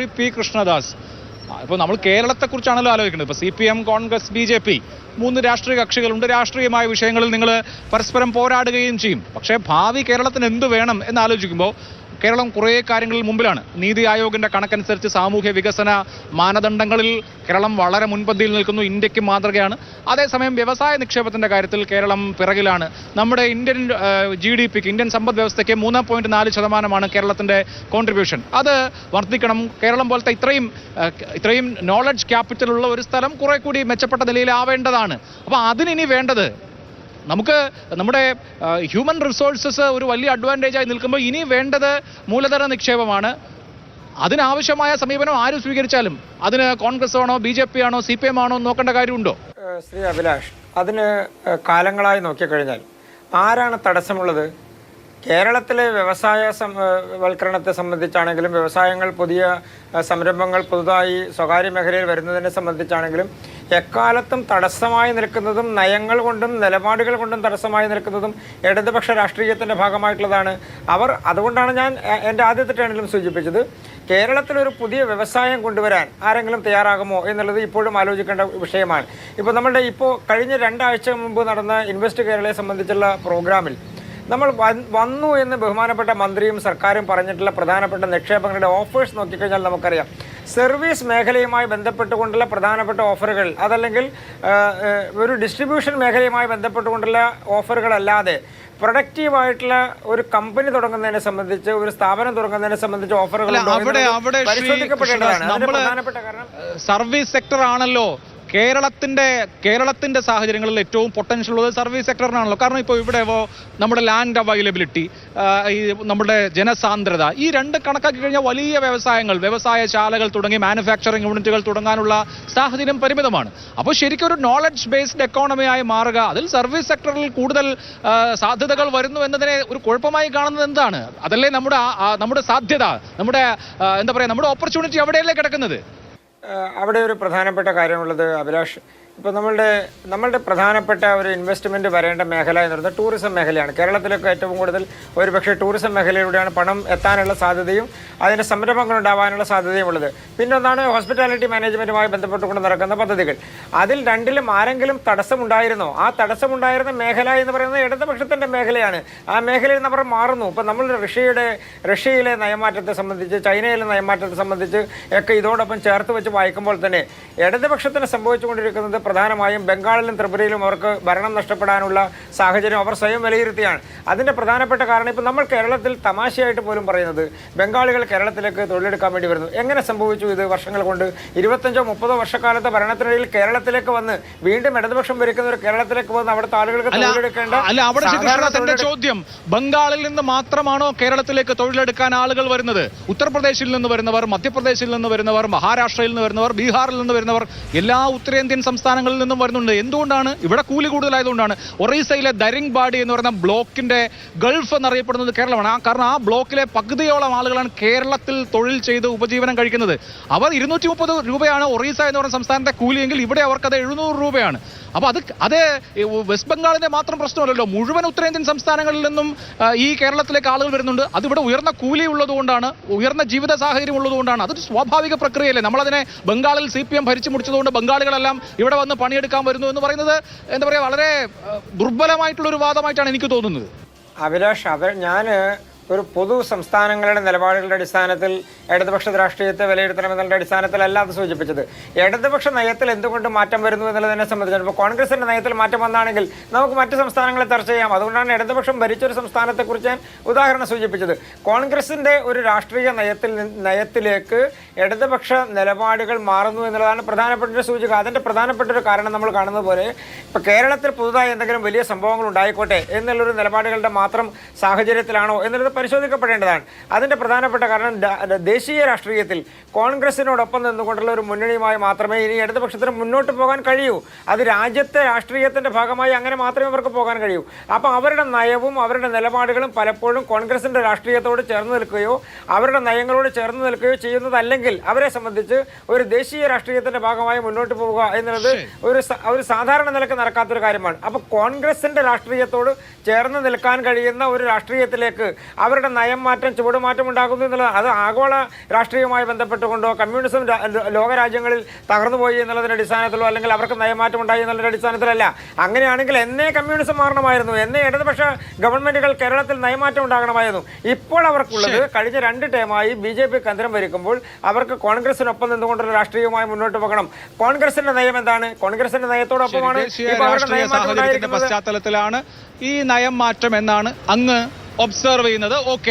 Shri P Krishnadas. ഇപ്പോൾ നമ്മൾ കേരളത്തെക്കുറിച്ചാണല്ലോ ആലോചിക്കുന്നത്. ഇപ്പോൾ C P M Congress B J P മൂന്ന് രാഷ്ട്രീയ കക്ഷികളുണ്ട്. രാഷ്ട്രീയമായ വിഷയങ്ങളിൽ നിങ്ങൾ പരസ്പരം പോരാടുകയും ചെയ്യും. പക്ഷേ ഭാവി കേരളത്തിന് എന്ത് വേണം എന്ന് ആലോചിക്കുമ്പോൾ കേരളം കുറേ കാര്യങ്ങളിൽ മുമ്പിലാണ്. നീതി ആയോഗിന്റെ കണക്കനുസരിച്ച് സാമൂഹ്യ വികസന മാനദണ്ഡങ്ങളിൽ കേരളം വളരെ മുൻപന്തിയിൽ നിൽക്കുന്നു. ഇന്ത്യയ്ക്ക് മാതൃകയാണ്. അതേസമയം വ്യവസായ നിക്ഷേപത്തിന്റെ കാര്യത്തിൽ കേരളം പിറകിലാണ്. നമ്മുടെ ഇന്ത്യൻ ജി ഡി പിക്ക് ഇന്ത്യൻ സമ്പദ് വ്യവസ്ഥയ്ക്ക് മൂന്ന് പോയിന്റ് നാല് ശതമാനമാണ് കേരളത്തിന്റെ കോൺട്രിബ്യൂഷൻ അത് വർദ്ധിക്കണം. കേരളം പോലത്തെ ഇത്രയും ഇത്രയും നോളജ് ക്യാപിറ്റൽ ഉള്ള ഒരു സ്ഥലം കുറെ കൂടി മെച്ചപ്പെട്ട നിലയിലാവേണ്ടതാണ്. അപ്പോൾ അതിനി വേണ്ടത് നമുക്ക് നമ്മുടെ ഹ്യൂമൻ റിസോഴ്സസ് ഒരു വലിയ അഡ്വാന്റേജ് ആയി നിൽക്കുമ്പോൾ ഇനി വേണ്ടത് മൂലധന നിക്ഷേപമാണ്. അതിനാവശ്യമായ സമീപനം ആര് സ്വീകരിച്ചാലും അതിന് കോൺഗ്രസ് ആണോ ബി ജെ പി ആണോ സി പി എം ആണോ നോക്കേണ്ട കാര്യമുണ്ടോ? ശ്രീ അഭിലാഷ് അതിന് കാലങ്ങളായി നോക്കിക്കഴിഞ്ഞാൽ ആരാണ് തടസ്സമുള്ളത്? കേരളത്തിലെ വ്യവസായ വൽക്കരണത്തെ സംബന്ധിച്ചാണെങ്കിലും വ്യവസായങ്ങൾ പുതിയ സംരംഭങ്ങൾ പുതുതായി സ്വകാര്യ മേഖലയിൽ വരുന്നതിനെ സംബന്ധിച്ചാണെങ്കിലും എക്കാലത്തും തടസ്സമായി നിൽക്കുന്നതും നയങ്ങൾ കൊണ്ടും നിലപാടുകൾ കൊണ്ടും തടസ്സമായി നിൽക്കുന്നതും ഇടതുപക്ഷ രാഷ്ട്രീയത്തിന്റെ ഭാഗമായിട്ടുള്ളതാണ്. അവർ അതുകൊണ്ടാണ് ഞാൻ എന്റെ ആദ്യത്തെ ടേണിലും സൂചിപ്പിച്ചത്. കേരളത്തിൽ ഒരു പുതിയ വ്യവസായം കൊണ്ടുവരാൻ ആരെങ്കിലും തയ്യാറാകുമോ എന്നുള്ളത് ഇപ്പോഴും ആലോചിക്കേണ്ട വിഷയമാണ്. ഇപ്പോൾ നമ്മളുടെ ഇപ്പോൾ കഴിഞ്ഞ രണ്ടാഴ്ച മുമ്പ് നടന്ന ഇൻവെസ്റ്റ് കേരളയെ സംബന്ധിച്ചുള്ള പ്രോഗ്രാമിൽ നമ്മൾ വന്നു എന്ന് ബഹുമാനപ്പെട്ട മന്ത്രിയും സർക്കാരും പറഞ്ഞിട്ടുള്ള പ്രധാനപ്പെട്ട നിക്ഷേപങ്ങളുടെ ഓഫേഴ്സ് നോക്കിക്കഴിഞ്ഞാൽ നമുക്കറിയാം. സർവീസ് മേഖലയുമായി ബന്ധപ്പെട്ടുകൊണ്ടുള്ള പ്രധാനപ്പെട്ട ഓഫറുകൾ അതല്ലെങ്കിൽ ഒരു ഡിസ്ട്രിബ്യൂഷൻ മേഖലയുമായി ബന്ധപ്പെട്ടുകൊണ്ടുള്ള ഓഫറുകളല്ലാതെ പ്രൊഡക്റ്റീവായിട്ടുള്ള ഒരു കമ്പനി തുടങ്ങുന്നതിനെ സംബന്ധിച്ച് ഒരു സ്ഥാപനം തുടങ്ങുന്നതിനെ സംബന്ധിച്ച് ഓഫറുകൾ പരിശോധിക്കപ്പെടേണ്ടതാണ് അതിന്റെ പ്രധാനപ്പെട്ട കാരണം? സർവീസ് സെക്ടർ ആണല്ലോ കേരളത്തിന്റെ കേരളത്തിന്റെ സാഹചര്യങ്ങളിൽ ഏറ്റവും പൊട്ടൻഷ്യൽ ഉള്ളത് സർവീസ് സെക്ടറിനാണല്ലോ. കാരണം ഇപ്പോൾ ഇവിടെ നമ്മുടെ ലാൻഡ് അവൈലബിലിറ്റി ഈ നമ്മുടെ ജനസാന്ദ്രത ഈ രണ്ട് കണക്കാക്കി കഴിഞ്ഞാൽ വലിയ വ്യവസായങ്ങൾ വ്യവസായശാലകൾ തുടങ്ങി മാനുഫാക്ചറിങ് യൂണിറ്റുകൾ തുടങ്ങാനുള്ള സാഹചര്യം പരിമിതമാണ്. അപ്പോൾ ശരിക്കും ഒരു നോളജ് ബേസ്ഡ് എക്കോണമിയായി മാറുക അതിൽ സർവീസ് സെക്ടറിൽ കൂടുതൽ സാധ്യതകൾ വരുന്നു എന്നതിനെ ഒരു കുഴപ്പമായി കാണുന്നത് എന്താണ്? അതല്ലേ നമ്മുടെ നമ്മുടെ സാധ്യത നമ്മുടെ എന്താ പറയുക നമ്മുടെ ഓപ്പർച്യൂണിറ്റി അവിടെയല്ലേ കിടക്കുന്നത്? അവിടെ ഒരു പ്രധാനപ്പെട്ട കാര്യമുള്ളത് അഭിലാഷ് ഇപ്പോൾ നമ്മളുടെ നമ്മളുടെ പ്രധാനപ്പെട്ട ഒരു ഇൻവെസ്റ്റ്മെന്റ് വരേണ്ട മേഖല എന്ന് പറയുന്നത് ടൂറിസം മേഖലയാണ്. കേരളത്തിലൊക്കെ ഏറ്റവും കൂടുതൽ ഒരുപക്ഷെ ടൂറിസം മേഖലയിലൂടെയാണ് പണം എത്താനുള്ള സാധ്യതയും അതിന്റെ സംരംഭങ്ങൾ ഉണ്ടാവാനുള്ള സാധ്യതയും ഉള്ളത്. പിന്നെ ഒന്നാണ് ഹോസ്പിറ്റാലിറ്റി മാനേജ്മെന്റുമായി ബന്ധപ്പെട്ടുകൊണ്ട് നടക്കുന്ന പദ്ധതികൾ. അതിൽ രണ്ടിലും ആരെങ്കിലും തടസ്സമുണ്ടായിരുന്നോ? ആ തടസ്സമുണ്ടായിരുന്ന മേഖല എന്ന് പറയുന്നത് ഇടതുപക്ഷത്തിന്റെ മേഖലയാണ്. ആ മേഖലയിൽ അവർ മാറുന്നു. ഇപ്പോൾ നമ്മൾ റഷ്യയുടെ റഷ്യയിലെ നയമാറ്റത്തെ സംബന്ധിച്ച് ചൈനയിലെ നയമാറ്റത്തെ സംബന്ധിച്ച് ഒക്കെ ഇതോടൊപ്പം ചേർത്ത് വെച്ച് വായിക്കുമ്പോൾ തന്നെ ഇടതുപക്ഷത്തിന് സംഭവിച്ചുകൊണ്ടിരിക്കുന്നത് പ്രധാനമായും ബംഗാളിലും ത്രിപുരയിലും അവർക്ക് ഭരണം നഷ്ടപ്പെടാനുള്ള സാഹചര്യം അവർ സ്വയം വിലയിരുത്തിയാണ്. അതിന്റെ പ്രധാനപ്പെട്ട കാരണം ഇപ്പം നമ്മൾ കേരളത്തിൽ തമാശയായിട്ട് പോലും പറയുന്നത് ബംഗാളികൾ കേരളത്തിലേക്ക് തൊഴിലെടുക്കാൻ വേണ്ടി വരുന്നു. എങ്ങനെ സംഭവിച്ചു ഇത് വർഷങ്ങൾ കൊണ്ട്? ഇരുപത്തഞ്ചോ മുപ്പതോ വർഷക്കാലത്തെ ഭരണത്തിനിടയിൽ കേരളത്തിലേക്ക് വന്ന് വീണ്ടും ഇടതുപക്ഷം ഭരിക്കുന്ന ഒരു കേരളത്തിലേക്ക് വന്ന് അവിടുത്തെ ആളുകൾക്ക് തൊഴിലെടുക്കേണ്ട അല്ല അവിടെ ചോദ്യം ബംഗാളിൽ നിന്ന് മാത്രമാണോ കേരളത്തിലേക്ക് തൊഴിലെടുക്കാൻ ആളുകൾ വരുന്നത്? ഉത്തർപ്രദേശിൽ നിന്ന് വരുന്നവർ മധ്യപ്രദേശിൽ നിന്ന് വരുന്നവർ മഹാരാഷ്ട്രയിൽ നിന്ന് വരുന്നവർ ബീഹാറിൽ നിന്ന് വരുന്നവർ എല്ലാ ഉത്തരേന്ത്യൻ സംസ്ഥാനങ്ങളിൽ നിന്നും വരുന്നുണ്ട്. എന്തുകൊണ്ടാണ്? ഇവിടെ കൂലി കൂടുതലായതുകൊണ്ടാണ്. ഒറീസയിലെ ദരിംഗ്ബാഡി എന്ന് പറയുന്ന ബ്ലോക്കിന്റെ ഗൾഫ് എന്നറിയപ്പെടുന്നത് കേരളമാണ്. കാരണം ആ ബ്ലോക്കിലെ പകുതിയോളം ആളുകളാണ് കേരളത്തിൽ തൊഴിൽ ചെയ്ത് ഉപജീവനം കഴിക്കുന്നത്. അവർ ഇരുന്നൂറ്റി രൂപയാണ് ഒറീസ എന്ന് പറയുന്ന സംസ്ഥാനത്തെ കൂലിയെങ്കിൽ ഇവിടെ അവർക്കത് എഴുന്നൂറ് രൂപയാണ്. അപ്പൊ അത് അത് വെസ്റ്റ് ബംഗാളിന്റെ മാത്രം പ്രശ്നമല്ലല്ലോ. മുഴുവൻ ഉത്തരേന്ത്യൻ സംസ്ഥാനങ്ങളിൽ നിന്നും ഈ കേരളത്തിലേക്ക് ആളുകൾ വരുന്നുണ്ട്. അതിവിടെ ഉയർന്ന കൂലി ഉള്ളതുകൊണ്ടാണ് ഉയർന്ന ജീവിത സാഹചര്യം ഉള്ളതുകൊണ്ടാണ്. അതൊരു സ്വാഭാവിക പ്രക്രിയയല്ലേ. നമ്മളതിനെ ബംഗാളിൽ സി പി എം ഭരിച്ചു മുടിച്ചതുകൊണ്ട് ബംഗാളികളെല്ലാം ഇവിടെ വന്ന് പണിയെടുക്കാൻ വരുന്നു എന്ന് പറയുന്നത് എന്താ പറയുക വളരെ ദുർബലമായിട്ടുള്ള ഒരു വാദമായിട്ടാണ് എനിക്ക് തോന്നുന്നത്. അഭിലാഷ് അവർ ഞാൻ ഒരു പൊതു സംസ്ഥാനങ്ങളുടെ നിലപാടുകളുടെ അടിസ്ഥാനത്തിൽ ഇടതുപക്ഷ രാഷ്ട്രീയത്തെ വിലയിരുത്തണമെന്നുള്ള അടിസ്ഥാനത്തിലല്ല അത് സൂചിപ്പിച്ചത്. ഇടതുപക്ഷ നയത്തിൽ എന്തുകൊണ്ട് മാറ്റം വരുന്നു എന്നുള്ളതിനെ സംബന്ധിച്ചാണ്. ഇപ്പോൾ കോൺഗ്രസിന്റെ നയത്തിൽ മാറ്റം വന്നാണെങ്കിൽ നമുക്ക് മറ്റ് സംസ്ഥാനങ്ങളെ ചർച്ച ചെയ്യാം. അതുകൊണ്ടാണ് ഇടതുപക്ഷം ഭരിച്ചൊരു സംസ്ഥാനത്തെക്കുറിച്ച് ഞാൻ ഉദാഹരണം സൂചിപ്പിച്ചത്. കോൺഗ്രസിന്റെ ഒരു രാഷ്ട്രീയ നയത്തിൽ നയത്തിലേക്ക് ഇടതുപക്ഷ നിലപാടുകൾ മാറുന്നു എന്നുള്ളതാണ് പ്രധാനപ്പെട്ട ഒരു സൂചിക. അതിന്റെ പ്രധാനപ്പെട്ട ഒരു കാരണം നമ്മൾ കാണുന്നത് പോലെ ഇപ്പോൾ കേരളത്തിൽ പുതുതായി എന്തെങ്കിലും വലിയ സംഭവങ്ങൾ ഉണ്ടായിക്കോട്ടെ എന്നുള്ളൊരു നിലപാടുകളുടെ മാത്രം സാഹചര്യത്തിലാണോ എന്നുള്ളത് പരിശോധിക്കപ്പെടേണ്ടതാണ്. അതിന്റെ പ്രധാനപ്പെട്ട കാരണം ദേശീയ രാഷ്ട്രീയത്തിൽ കോൺഗ്രസിനോടൊപ്പം നിന്നുകൊണ്ടുള്ള ഒരു മുന്നണിയുമായി മാത്രമേ ഇനി ഇടതുപക്ഷത്തിന് മുന്നോട്ട് പോകാൻ കഴിയൂ. അത് രാജ്യത്തെ രാഷ്ട്രീയത്തിന്റെ ഭാഗമായി അങ്ങനെ മാത്രമേ അവർക്ക് പോകാൻ കഴിയൂ. അപ്പോൾ അവരുടെ നയവും അവരുടെ നിലപാടുകളും പലപ്പോഴും കോൺഗ്രസിന്റെ രാഷ്ട്രീയത്തോട് ചേർന്ന് നിൽക്കുകയോ അവരുടെ നയങ്ങളോട് ചേർന്ന് നിൽക്കുകയോ ചെയ്യുന്നതല്ലെങ്കിൽ അവരെ സംബന്ധിച്ച് ഒരു ദേശീയ രാഷ്ട്രീയത്തിന്റെ ഭാഗമായി മുന്നോട്ട് പോവുക എന്നുള്ളത് ഒരു ഒരു സാധാരണ നിലയ്ക്ക് നടക്കാത്തൊരു കാര്യമാണ്. അപ്പോൾ കോൺഗ്രസിന്റെ രാഷ്ട്രീയത്തോട് ചേർന്ന് നിൽക്കാൻ കഴിയുന്ന ഒരു രാഷ്ട്രീയത്തിലേക്ക് അവരുടെ നയം മാറ്റം ചുവടുമാറ്റം ഉണ്ടാകുന്നു എന്നുള്ളത് അത് ആഗോള രാഷ്ട്രീയവുമായി ബന്ധപ്പെട്ടുകൊണ്ടോ കമ്മ്യൂണിസം ലോകരാജ്യങ്ങളിൽ തകർന്നുപോയി എന്നുള്ളതിന്റെ അടിസ്ഥാനത്തിലോ അല്ലെങ്കിൽ അവർക്ക് നയമാറ്റം ഉണ്ടായി എന്നുള്ളതിന്റെ അടിസ്ഥാനത്തിലല്ല. അങ്ങനെയാണെങ്കിൽ എന്നേ കമ്മ്യൂണിസം മാറണമായിരുന്നു എന്നേ ഇടതുപക്ഷ ഗവൺമെന്റുകൾ കേരളത്തിൽ നയമാറ്റം ഉണ്ടാകണമായിരുന്നു. ഇപ്പോൾ അവർക്കുള്ളത് കഴിഞ്ഞ രണ്ട് ടൈമായി ബി ജെ പി കേന്ദ്രം ഭരിക്കുമ്പോൾ അവർക്ക് കോൺഗ്രസിനൊപ്പം നിന്നുകൊണ്ടുള്ള രാഷ്ട്രീയവുമായി മുന്നോട്ട് പോകണം. കോൺഗ്രസിന്റെ നയം എന്താണ്? കോൺഗ്രസിന്റെ നയത്തോടൊപ്പമാണ് പശ്ചാത്തലത്തിലാണ് ഈ നയം മാറ്റം എന്നാണ് അങ്ങ് ഒബ്സർവ് ചെയ്യുന്നത്. ഓക്കെ